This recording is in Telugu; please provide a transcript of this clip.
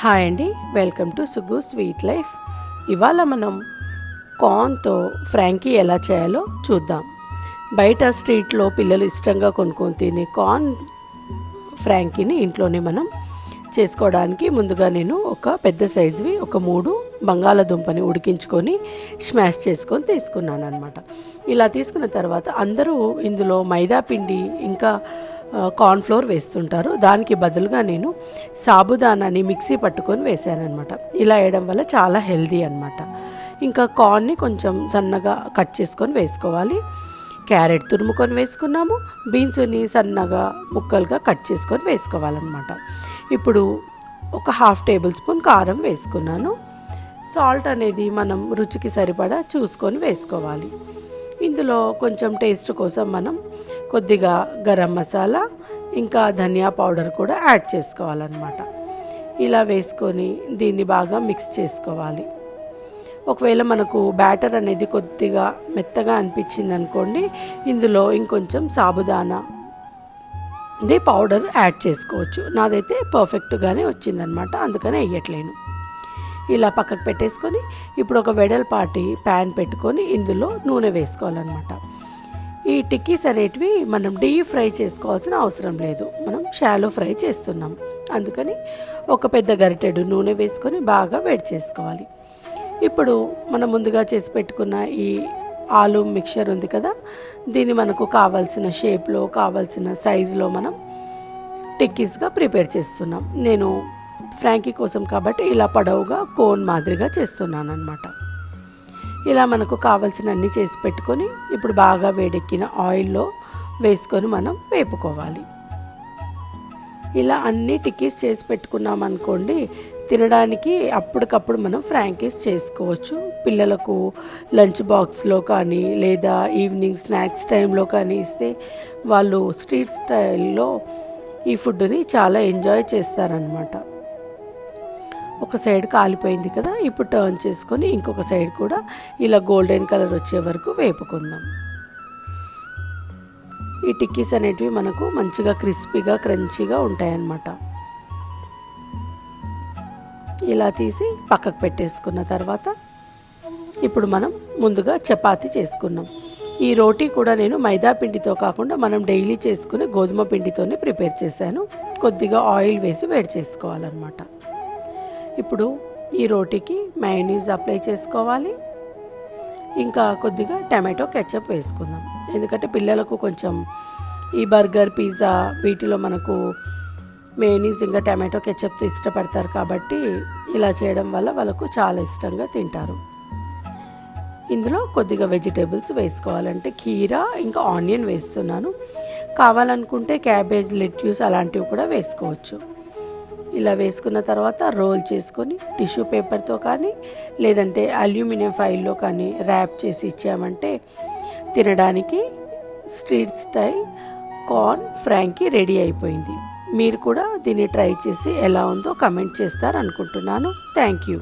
హాయ్ అండి welcome to Sugu sweet life. ఇవాళ మనం కార్న్తో ఫ్రాంకీ ఎలా చేయాలో చూద్దాం. బయట స్ట్రీట్లో పిల్లలు ఇష్టంగా కొనుక్కొని తినే కార్న్ ఫ్రాంకీని ఇంట్లోనే మనం చేసుకోవడానికి ముందుగా నేను ఒక పెద్ద సైజువి ఒక మూడు బంగాళదుంపని ఉడికించుకొని స్మాష్ చేసుకొని తీసుకున్నాను అనమాట ఇలా తీసుకున్న తర్వాత అందరూ ఇందులో మైదా పిండి ఇంకా కార్న్ఫ్లోర్ వేస్తుంటారు. దానికి బదులుగా నేను సాబుదానాని మిక్సీ పట్టుకొని వేసానమాట ఇలా వేయడం వల్ల చాలా హెల్దీ అనమాట ఇంకా కార్న్ని కొంచెం సన్నగా కట్ చేసుకొని వేసుకోవాలి. క్యారెట్ తురుముకొని వేసుకున్నాము. బీన్స్ని సన్నగా ముక్కలుగా కట్ చేసుకొని వేసుకోవాలన్నమాట. ఇప్పుడు ఒక హాఫ్ టేబుల్ స్పూన్ కారం వేసుకున్నాను. సాల్ట్ అనేది మనం రుచికి సరిపడా చూసుకొని వేసుకోవాలి. ఇందులో కొంచెం టేస్ట్ కోసం మనం కొద్దిగా గరం మసాలా ఇంకా ధనియా పౌడర్ కూడా యాడ్ చేసుకోవాలన్నమాట. ఇలా వేసుకొని దీన్ని బాగా మిక్స్ చేసుకోవాలి. ఒకవేళ మనకు బ్యాటర్ అనేది కొద్దిగా మెత్తగా అనిపించింది అనుకోండి ఇందులో ఇంకొంచెం సాబుదానా ది పౌడర్ యాడ్ చేసుకోవచ్చు. నాదైతే పర్ఫెక్ట్గానే వచ్చిందనమాట అందుకనే వేయట్లేను ఇలా పక్కకు పెట్టేసుకొని ఇప్పుడు ఒక వెడల్పాటి ప్యాన్ పెట్టుకొని ఇందులో నూనె వేసుకోవాలన్నమాట. ఈ టిక్కీస్ అనేటివి మనం డీప్ ఫ్రై చేసుకోవాల్సిన అవసరం లేదు. మనం షాలో ఫ్రై చేస్తున్నాం. అందుకని ఒక పెద్ద గరిటెడు నూనె వేసుకొని బాగా వేడి చేసుకోవాలి. ఇప్పుడు మనం ముందుగా చేసి పెట్టుకున్న ఈ ఆలు మిక్చర్ ఉంది కదా దీన్ని మనకు కావాల్సిన షేప్లో కావాల్సిన సైజులో మనం టిక్కీస్గా ప్రిపేర్ చేస్తున్నాం. నేను ఫ్రాంకీ కోసం కాబట్టి ఇలా పొడవుగా కోన్ మాదిరిగా చేస్తున్నాను అనమాట ఇలా మనకు కావాల్సినన్ని చేసి పెట్టుకొని ఇప్పుడు బాగా వేడెక్కిన ఆయిల్లో వేసుకొని మనం వేపుకోవాలి. ఇలా అన్ని టిక్కీస్ చేసి పెట్టుకున్నాం అనుకోండి తినడానికి అప్పటికప్పుడు మనం ఫ్రాంకీస్ చేసుకోవచ్చు. పిల్లలకు లంచ్ బాక్స్లో కానీ లేదా ఈవినింగ్ స్నాక్స్ టైంలో కానీ ఇస్తే వాళ్ళు స్ట్రీట్ స్టైల్లో ఈ ఫుడ్ని చాలా ఎంజాయ్ చేస్తారనమాట ఒక సైడ్ కాలిపోయింది కదా ఇప్పుడు టర్న్ చేసుకొని ఇంకొక సైడ్ కూడా ఇలా గోల్డెన్ కలర్ వచ్చే వరకు వేపుకుందాం. ఈ టిక్కీస్ అనేటివి మనకు మంచిగా క్రిస్పీగా క్రంచీగా ఉంటాయన్నమాట. ఇలా తీసి పక్కకు పెట్టేసుకున్న తర్వాత ఇప్పుడు మనం ముందుగా చపాతీ చేసుకున్నాం ఈ రోటీ కూడా నేను మైదా పిండితో కాకుండా మనం డైలీ చేసుకునే గోధుమ పిండితోనే ప్రిపేర్ చేశాను. కొద్దిగా ఆయిల్ వేసి వేడి చేసుకోవాలన్నమాట. ఇప్పుడు ఈ రోటీకి మయోనీస్ అప్లై చేసుకోవాలి. ఇంకా కొద్దిగా టమాటో కెచప్ వేసుకుందాం. ఎందుకంటే పిల్లలకు కొంచెం ఈ బర్గర్ పిజ్జా వీటిలో మనకు మేనీస్ ఇంకా టమాటో కెచప్ ఇష్టపడతారు కాబట్టి ఇలా చేయడం వల్ల వాళ్ళకు చాలా ఇష్టంగా తింటారు. ఇందులో కొద్దిగా వెజిటేబుల్స్ వేసుకోవాలంటే కీరా ఇంకా ఆనియన్ వేస్తున్నాను. కావాలనుకుంటే క్యాబేజ్ లెట్యూస్ అలాంటివి కూడా వేసుకోవచ్చు. ఇలా వేసుకున్న తర్వాత రోల్ చేసుకొని టిష్యూ పేపర్తో కానీ లేదంటే అల్యూమినియం ఫైల్లో కానీ ర్యాప్ చేసి ఇచ్చామంటే తినడానికి street style corn frankie ready అయిపోయింది. మీరు కూడా దీన్ని ట్రై చేసి ఎలా ఉందో కమెంట్ చేస్తారనుకుంటున్నాను. Thank you.